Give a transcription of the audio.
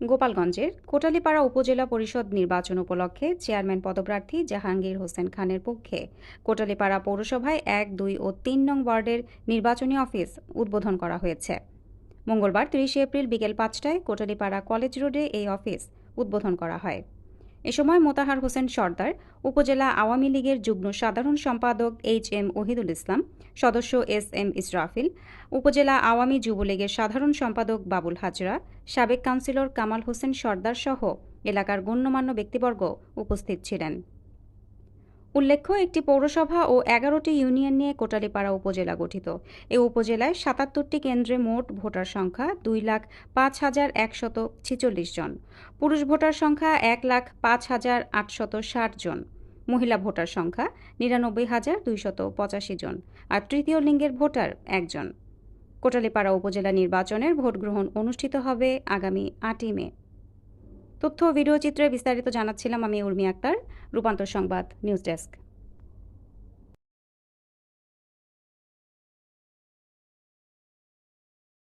গোপালগঞ্জের কোটালীপাড়া উপজেলা পরিষদ নির্বাচন উপলক্ষে চেয়ারম্যান পদপ্রার্থী জাহাঙ্গীর হোসেন খানের পক্ষে কোটালীপাড়া পৌরসভায় এক, দুই ও তিন নং ওয়ার্ডের নির্বাচনী অফিস উদ্বোধন করা হয়েছে। মঙ্গলবার তিরিশে এপ্রিল বিকেল পাঁচটায় কোটালীপাড়া কলেজ রোডে এই অফিস উদ্বোধন করা হয়। এ সময় মোতাহার হোসেন সর্দার, উপজেলা আওয়ামী লীগের যুগ্ম সাধারণ সম্পাদক এইচ এম ওহিদুল ইসলাম, সদস্য এস এম ইসরাফিল, উপজেলা আওয়ামী যুবলীগের সাধারণ সম্পাদক বাবুল হাজরা, সাবেক কাউন্সিলর কামাল হোসেন সর্দার সহ এলাকার গণ্যমান্য ব্যক্তিবর্গ উপস্থিত ছিলেন। উল্লেখ্য, একটি পৌরসভা ও এগারোটি ইউনিয়ন নিয়ে কোটালীপাড়া উপজেলা গঠিত। এ উপজেলায় সাতাত্তরটি কেন্দ্রে মোট ভোটার সংখ্যা দুই লাখ পাঁচ হাজার একশত ছিচল্লিশ জন। পুরুষ ভোটার সংখ্যা এক লাখ পাঁচ হাজার আটশত ষাট জন। মহিলা ভোটার সংখ্যা নিরানব্বই হাজার দুইশত পঁচাশি জন। আর তৃতীয় লিঙ্গের ভোটার একজন কোটালীপাড়া উপজেলা নির্বাচনের ভোট গ্রহণ অনুষ্ঠিত হবে আগামী আটই মে। তথ্য ভিডিও চিত্রে বিস্তারিত জানাচ্ছিলাম আমি উর্মি আক্তার। রূপান্তর সংবাদ নিউজ ডেস্ক।